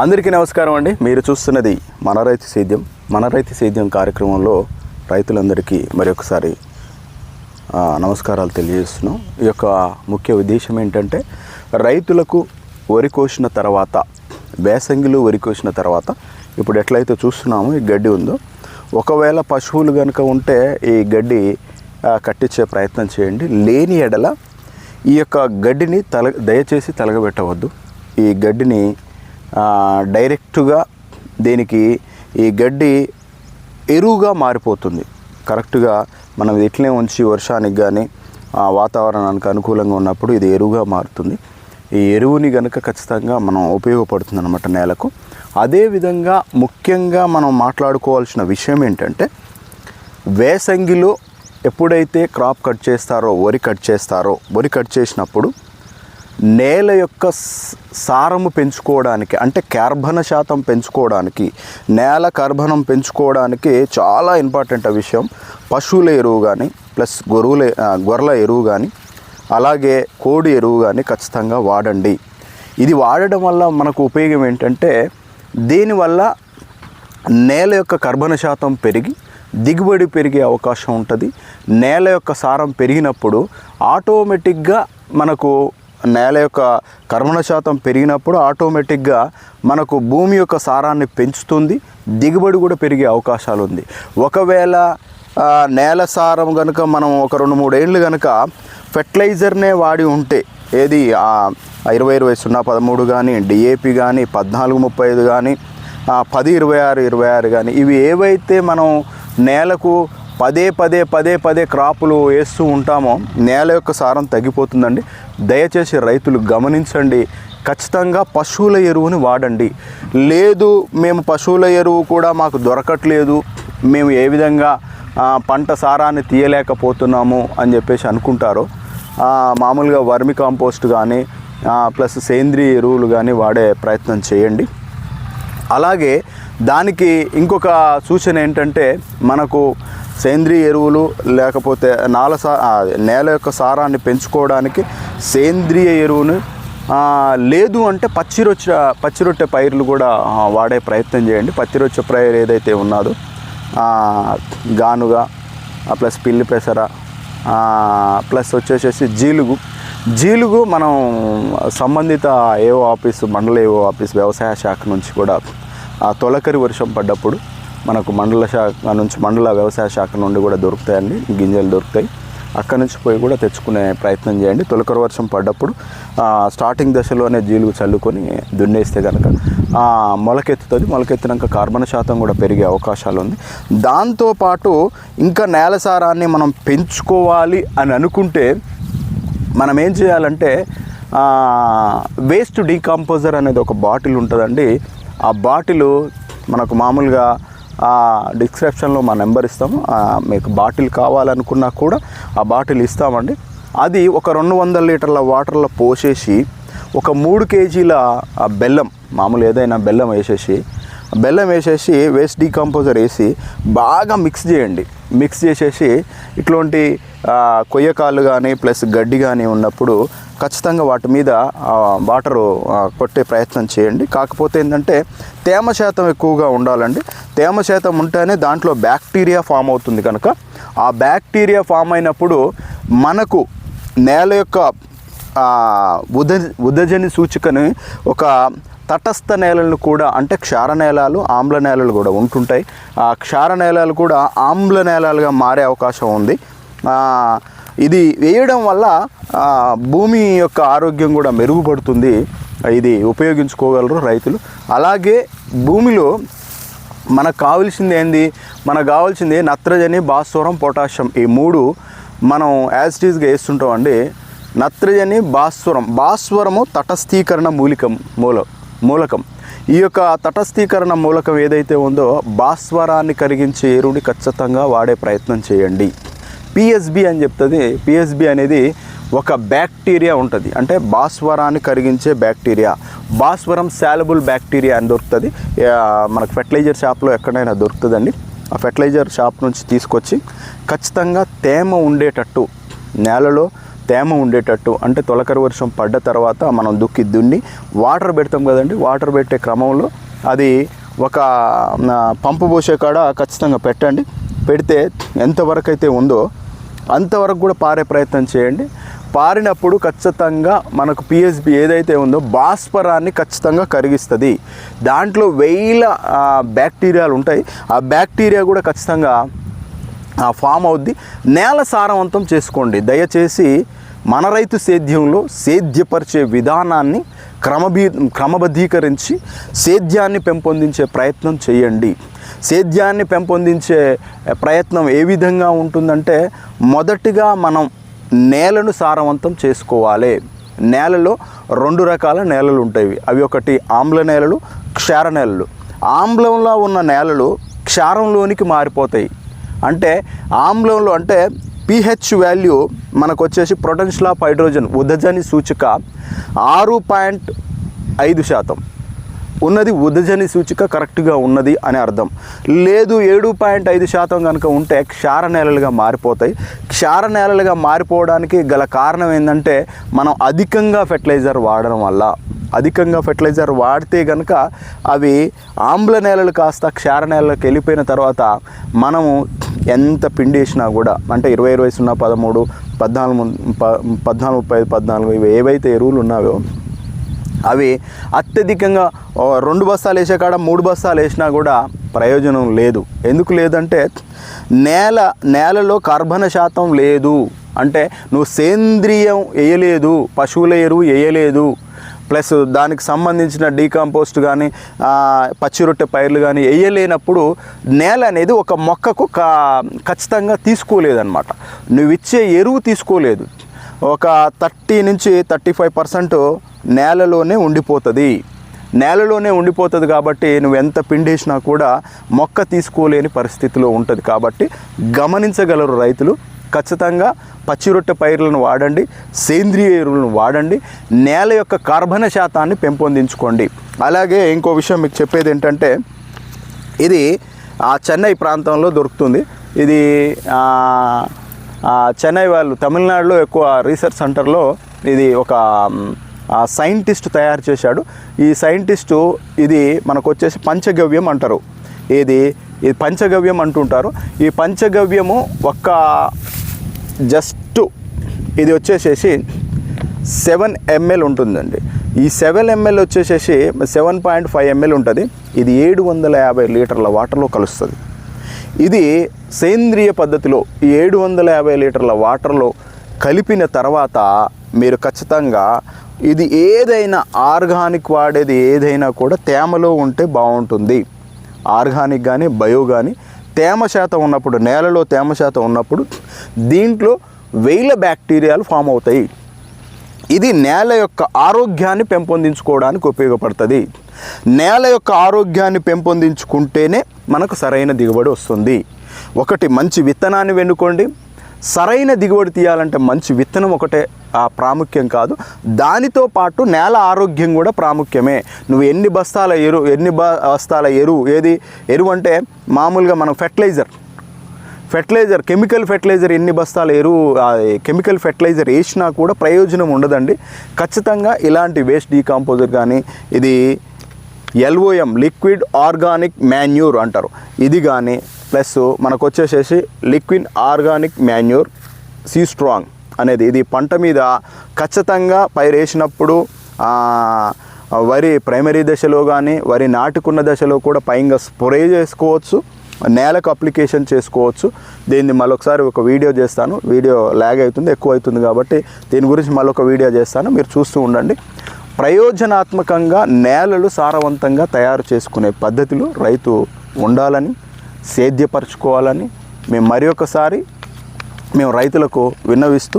అందరికీ నమస్కారం అండి. మీరు చూస్తున్నది మన రైతు సేద్యం మన రైతు సేద్యం కార్యక్రమంలో రైతులందరికీ మరొకసారి నమస్కారాలు తెలియజేస్తున్నాం. ఈ యొక్క ముఖ్య ఉద్దేశం ఏంటంటే రైతులకు వరి కోసిన తర్వాత వేసంగిలో వరి కోసిన తర్వాత ఇప్పుడు ఎట్లయితే చూస్తున్నామో ఈ గడ్డి ఉందో ఒకవేళ పశువులు కనుక ఉంటే ఈ గడ్డి కట్టించే ప్రయత్నం చేయండి. లేని ఎడల ఈ యొక్క గడ్డిని తల దయచేసి తలగబెట్టవద్దు. ఈ గడ్డిని డైరెక్టుగా దీనికి ఈ గడ్డి ఎరువుగా మారిపోతుంది. కరెక్ట్గా మనం ఇది ఇట్లనే ఉంచి వర్షానికి కానీ వాతావరణానికి అనుకూలంగా ఉన్నప్పుడు ఇది ఎరువుగా మారుతుంది. ఈ ఎరువుని కనుక ఖచ్చితంగా మనం ఉపయోగపడుతుంది అనమాట నేలకు అదేవిధంగా ముఖ్యంగా మనం మాట్లాడుకోవాల్సిన విషయం ఏంటంటే వేసంగిలో ఎప్పుడైతే క్రాప్ కట్ చేస్తారో వరి కట్ చేస్తారో వరి కట్ చేసినప్పుడు నేల యొక్క సారము పెంచుకోవడానికి అంటే కార్బన శాతం పెంచుకోవడానికి నేల కార్బనం పెంచుకోవడానికి చాలా ఇంపార్టెంట్ ఆ విషయం. పశువుల ఎరువు కానీ ప్లస్ గొరువుల గొర్రెల ఎరువు కానీ అలాగే కోడి ఎరువు కానీ ఖచ్చితంగా వాడండి. ఇది వాడడం వల్ల మనకు ఉపయోగం ఏంటంటే దీనివల్ల నేల యొక్క కర్బన శాతం పెరిగి దిగుబడి పెరిగే అవకాశం ఉంటుంది. నేల యొక్క సారం పెరిగినప్పుడు ఆటోమేటిక్గా మనకు నేల యొక్క కర్మణ శాతం పెరిగినప్పుడు ఆటోమేటిక్గా మనకు భూమి యొక్క సారాన్ని పెంచుతుంది దిగుబడి కూడా పెరిగే అవకాశాలు ఉంది. ఒకవేళ నేల సారం కనుక మనం ఒక రెండు మూడేళ్ళు కనుక ఫెర్టిలైజర్నే వాడి ఉంటే ఏది ఇరవై ఇరవై సున్నా పదమూడు కానీ డిఏపి కానీ పద్నాలుగు ముప్పై ఐదు కానీ పది ఇరవై ఆరు ఇరవై ఆరు కానీ ఇవి ఏవైతే మనం నేలకు పదే పదే పదే పదే క్రాపులు వేస్తూ ఉంటామో నేల యొక్క సారం తగ్గిపోతుందండి. దయచేసి రైతులు గమనించండి. ఖచ్చితంగా పశువుల ఎరువుని వాడండి. లేదు మేము పశువుల ఎరువు కూడా మాకు దొరకట్లేదు. మేము ఏ విధంగా పంట సారాన్ని తీయలేకపోతున్నాము అని చెప్పేసి అనుకుంటారో మామూలుగా వర్మి కాంపోస్ట్ కానీ ప్లస్ సేంద్రియ ఎరువులు కానీ వాడే ప్రయత్నం చేయండి. అలాగే దానికి ఇంకొక సూచన ఏంటంటే మనకు సేంద్రియ ఎరువులు లేకపోతే నాల సా నేల యొక్క సారాన్ని పెంచుకోవడానికి సేంద్రియ ఎరువును లేదు అంటే పచ్చిరొచ్చ పచ్చిరొట్టె పైర్లు కూడా వాడే ప్రయత్నం చేయండి. పచ్చిరొచ్చ పైరు ఏదైతే ఉన్నదో గానుగా ప్లస్ పిల్లి పెసర ప్లస్ వచ్చేసేసి జీలుగు. జీలుగు మనం సంబంధిత ఏఓ ఆఫీసు మండల ఏఓ ఆఫీస్ వ్యవసాయ శాఖ నుంచి కూడా తొలకరి వర్షం పడ్డప్పుడు మనకు మండల శాఖ నుంచి మండల వ్యవసాయ శాఖ నుండి కూడా దొరుకుతాయండి. గింజలు దొరుకుతాయి. అక్కడి నుంచి పోయి కూడా తెచ్చుకునే ప్రయత్నం చేయండి. తొలకర వర్షం పడ్డప్పుడు స్టార్టింగ్ దశలోనే జీలుగు చల్లుకొని దున్నేస్తే కనుక మొలకెత్తుతుంది. మొలకెత్తినాక కార్బన్ శాతం కూడా పెరిగే అవకాశాలు ఉంది. దాంతోపాటు ఇంకా నేల సారాన్ని మనం పెంచుకోవాలి అని అనుకుంటే మనం ఏం చేయాలంటే వేస్ట్ డీకంపోజర్ అనేది ఒక బాటిల్ ఉంటుందండి. ఆ బాటిల్ మనకు మామూలుగా డిస్క్రిప్షన్లో మా నెంబర్ ఇస్తాము. మీకు బాటిల్ కావాలనుకున్నా కూడా ఆ బాటిల్ ఇస్తామండి. అది ఒక రెండు వందల లీటర్ల వాటర్లో పోసేసి ఒక మూడు కేజీల బెల్లం మామూలు ఏదైనా బెల్లం వేసేసి బెల్లం వేసేసి వేస్ట్ డీకంపోజర్ వేసి బాగా మిక్స్ చేయండి. మిక్స్ చేసేసి ఇట్లాంటి కొయ్యకాలు కానీ ప్లస్ గడ్డి కానీ ఉన్నప్పుడు ఖచ్చితంగా వాటి మీద వాటరు కొట్టే ప్రయత్నం చేయండి. కాకపోతే ఏంటంటే తేమ శాతం ఎక్కువగా ఉండాలండి. తేమ శాతం ఉంటేనే దాంట్లో బ్యాక్టీరియా ఫామ్ అవుతుంది కనుక ఆ బ్యాక్టీరియా ఫామ్ అయినప్పుడు మనకు నేల యొక్క ఉద ఉదజని సూచికని ఒక తటస్థ నేలలు కూడా అంటే క్షార నేలలు ఆమ్ల నేలలు కూడా ఉంటుంటాయి. ఆ క్షార నేలలు కూడా ఆమ్ల నేలలుగా మారే అవకాశం ఉంది. ఇది వేయడం వల్ల భూమి యొక్క ఆరోగ్యం కూడా మెరుగుపడుతుంది. ఇది ఉపయోగించుకోగలరు రైతులు. అలాగే భూమిలో మనకు కావాల్సింది ఏంది? మనకు కావాల్సింది నత్రజని భాస్వరం పొటాషియం. ఈ మూడు మనం యాజ్ వేస్తుంటాం వేస్తుంటామండి. నత్రజని భాస్వరం. భాస్వరము తటస్థీకరణ మూలికం మూల మూలకం. ఈ యొక్క తటస్థీకరణ మూలకం ఏదైతే ఉందో భాస్వరాన్ని కరిగించే ఎరువుని ఖచ్చితంగా వాడే ప్రయత్నం చేయండి. పిఎస్బి అని చెప్తుంది. పిఎస్బి అనేది ఒక బ్యాక్టీరియా ఉంటుంది. అంటే భాస్వరాన్ని కరిగించే బ్యాక్టీరియా. భాస్వరం శాలబుల్ బ్యాక్టీరియా అని దొరుకుతుంది. మనకు ఫెర్టిలైజర్ షాప్లో ఎక్కడైనా దొరుకుతుందండి. ఆ ఫెర్టిలైజర్ షాప్ నుంచి తీసుకొచ్చి ఖచ్చితంగా తేమ ఉండేటట్టు నేలలో తేమ ఉండేటట్టు అంటే తొలకరి వర్షం పడ్డ తర్వాత మనం దుక్కి దున్ని వాటర్ పెడతాం కదండి. వాటర్ పెట్టే క్రమంలో అది ఒక పంపు పోసే కాడ ఖచ్చితంగా పెట్టండి. పెడితే ఎంతవరకు అయితే ఉందో అంతవరకు కూడా పారే ప్రయత్నం చేయండి. పారినప్పుడు ఖచ్చితంగా మనకు పిఎస్బి ఏదైతే ఉందో భాస్వరాన్ని ఖచ్చితంగా కరిగిస్తుంది. దాంట్లో వేల బ్యాక్టీరియాలు ఉంటాయి. ఆ బ్యాక్టీరియా కూడా ఖచ్చితంగా ఆ ఫామ్ అవుద్ది. నేల సారవంతం చేసుకోండి. దయచేసి మన రైతు సేద్యంలో సేద్యపరిచే విధానాన్ని క్రమబీ క్రమబద్ధీకరించి సేద్యాన్ని పెంపొందించే ప్రయత్నం చేయండి. సేద్యాన్ని పెంపొందించే ప్రయత్నం ఏ విధంగా ఉంటుందంటే మొదటిగా మనం నేలను సారవంతం చేసుకోవాలి. నేలలో రెండు రకాల నేలలు ఉంటాయి. అవి ఒకటి ఆమ్ల నేలలు క్షార నేలలు. ఆమ్లంలో ఉన్న నేలలు క్షారంలోనికి మారిపోతాయి. అంటే ఆమ్లంలో అంటే పిహెచ్ వాల్యూ మనకు వచ్చేసి ప్రొటెన్షియల్ ఆఫ్ హైడ్రోజన్ ఉదజని సూచిక ఆరు పాయింట్ ఐదు శాతం. ఉన్నది ఉదజని సూచిక కరెక్ట్గా ఉన్నది అని అర్థం. లేదు ఏడు పాయింట్ ఐదు శాతం కనుక ఉంటే క్షార నేలలుగా మారిపోతాయి. క్షార నేలలుగా మారిపోవడానికి గల కారణం ఏంటంటే మనం అధికంగా ఫెర్టిలైజర్ వాడడం వల్ల. అధికంగా ఫెర్టిలైజర్ వాడితే కనుక అవి ఆమ్ల నేలలు కాస్త క్షార నేలలకు వెళ్ళిపోయిన తర్వాత మనము ఎంత పిండి వేసినా కూడా అంటే ఇరవై ఇరవై సున్నా పదమూడు పద్నాలుగు ప- పద్నాలుగు ముప్పై ఐదు పద్నాలుగు ఇవి ఏవైతే ఎరువులు ఉన్నాయో అవి అత్యధికంగా రెండు బస్తాలు వేసే కాడ మూడు బస్తాలు వేసినా కూడా ప్రయోజనం లేదు. ఎందుకు లేదంటే నేల నేలలో కార్బన శాతం లేదు. అంటే నువ్వు సేంద్రియం వేయలేదు పశువుల ఎరువు వేయలేదు. ప్లస్ దానికి సంబంధించిన డీకంపోస్ట్ కానీ పచ్చి రొట్టె పైర్లు కానీ వేయలేనప్పుడు నేల అనేది ఒక మొక్కకు కా- ఖచ్చితంగా తీసుకోలేదన్నమాట. నువ్వు ఇచ్చే ఎరువు తీసుకోలేదు. ఒక థర్టీ నుంచి థర్టీ ఫైవ్ పర్సెంట్ నేలలోనే ఉండిపోతుంది. నేలలోనే ఉండిపోతుంది కాబట్టి నువ్వు ఎంత పిండేసినా కూడా మొక్క తీసుకోలేని పరిస్థితిలో ఉంటుంది. కాబట్టి గమనించగలరు రైతులు ఖచ్చితంగా పచ్చి రొట్టె పైర్లను వాడండి సేంద్రియ ఎరువులను వాడండి నేల యొక్క కార్బన శాతాన్ని పెంపొందించుకోండి. అలాగే ఇంకో విషయం మీకు చెప్పేది ఏంటంటే ఇది ఆ చెన్నై ప్రాంతంలో దొరుకుతుంది. ఇది చెన్నై వాళ్ళు తమిళనాడులో ఎక్కువ రీసెర్చ్ సెంటర్లో ఇది ఒక సైంటిస్ట్ తయారు చేశాడు. ఈ సైంటిస్టు ఇది మనకు వచ్చేసి పంచగవ్యం అంటారు. ఇది ఇది పంచగవ్యం అంటుంటారు. ఈ పంచగవ్యము ఒక్క జస్ట్ ఇది వచ్చేసేసి సెవెన్ ఎంఎల్ ఉంటుందండి. ఈ సెవెన్ ఎంఎల్ వచ్చేసేసి సెవెన్ పాయింట్ ఫైవ్ ఎంఎల్ ఉంటుంది. ఇది ఏడు వందల యాభై లీటర్ల వాటర్లో కలుస్తుంది. ఇది సేంద్రియ పద్ధతిలో ఏడు వందల యాభై లీటర్ల వాటర్లో కలిపిన తర్వాత మీరు ఖచ్చితంగా ఇది ఏదైనా ఆర్గానిక్ వాడేది ఏదైనా కూడా తేమలో ఉంటే బాగుంటుంది. ఆర్గానిక్ కానీ బయో కానీ తేమ శాతం ఉన్నప్పుడు నేలలో తేమ శాతం ఉన్నప్పుడు దీంట్లో వేల బ్యాక్టీరియాలు ఫామ్ అవుతాయి. ఇది నేల యొక్క ఆరోగ్యాన్ని పెంపొందించుకోవడానికి ఉపయోగపడుతుంది. నేల యొక్క ఆరోగ్యాన్ని పెంపొందించుకుంటేనే మనకు సరైన దిగుబడి వస్తుంది. ఒకటి మంచి విత్తనాన్ని వెన్నుకోండి. సరైన దిగుబడి తీయాలంటే మంచి విత్తనం ఒకటే ఆ ప్రాముఖ్యం కాదు. దానితో పాటు నేల ఆరోగ్యం కూడా ప్రాముఖ్యమే. నువ్వు ఎన్ని బస్తాల ఎరువు ఎన్ని బస్తాల ఎరువు ఏది ఎరువు అంటే మామూలుగా మనం ఫెర్టిలైజర్ ఫెర్టిలైజర్ కెమికల్ ఫెర్టిలైజర్ ఎన్ని బస్తాలు ఎరువు కెమికల్ ఫెర్టిలైజర్ వేసినా కూడా ప్రయోజనం ఉండదండి. ఖచ్చితంగా ఇలాంటి వేస్ట్ డీకాంపోజర్ కానీ ఇది ఎల్ఓఎం లిక్విడ్ ఆర్గానిక్ మాన్యూర్ అంటారు. ఇది కానీ ప్లస్ మనకు వచ్చేసేసి liquid organic manure sea strong అనేది ఇది పంట మీద ఖచ్చితంగా పైరేసినప్పుడు వరి ప్రైమరీ దశలో కానీ వరి నాటుకున్న దశలో కూడా పైగా స్ప్రే చేసుకోవచ్చు. నేలకు అప్లికేషన్ చేసుకోవచ్చు. దీన్ని మరొకసారి ఒక వీడియో చేస్తాను. వీడియో ల్యాగ్ అవుతుంది ఎక్కువ అవుతుంది కాబట్టి దీని గురించి మళ్ళొక వీడియో చేస్తాను. మీరు చూస్తూ ఉండండి. ప్రయోజనాత్మకంగా నేలలు సారవంతంగా తయారు చేసుకునే పద్ధతిలో రైతు ఉండాలని సేద్యపరచుకోవాలని మేము మరి ఒకసారి మేము రైతులకు విన్నవిస్తూ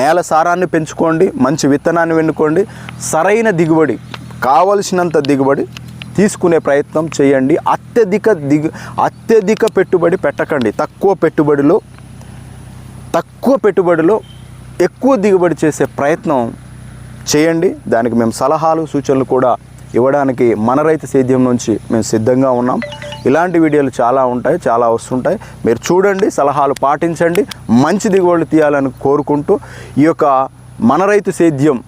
నేల సారాన్ని పెంచుకోండి మంచి విత్తనాన్ని వెన్నుకోండి సరైన దిగుబడి కావలసినంత దిగుబడి తీసుకునే ప్రయత్నం చేయండి. అత్యధిక దిగు అత్యధిక పెట్టుబడి పెట్టకండి. తక్కువ పెట్టుబడిలో తక్కువ పెట్టుబడిలో ఎక్కువ దిగుబడి చేసే ప్రయత్నం చేయండి. దానికి మేము సలహాలు సూచనలు కూడా ఇవ్వడానికి మన రైతు సేద్యం నుంచి మేము సిద్ధంగా ఉన్నాం. ఇలాంటి వీడియోలు చాలా ఉంటాయి చాలా వస్తుంటాయి. మీరు చూడండి సలహాలు పాటించండి మంచి దిగుబడులు తీయాలని కోరుకుంటూ ఈ యొక్క మన రైతు సేద్యం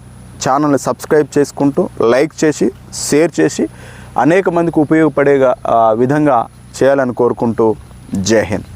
ఛానల్ని సబ్స్క్రైబ్ చేసుకుంటూ లైక్ చేసి షేర్ చేసి అనేక మందికి ఉపయోగపడే విధంగా చేయాలని కోరుకుంటూ జై హింద్.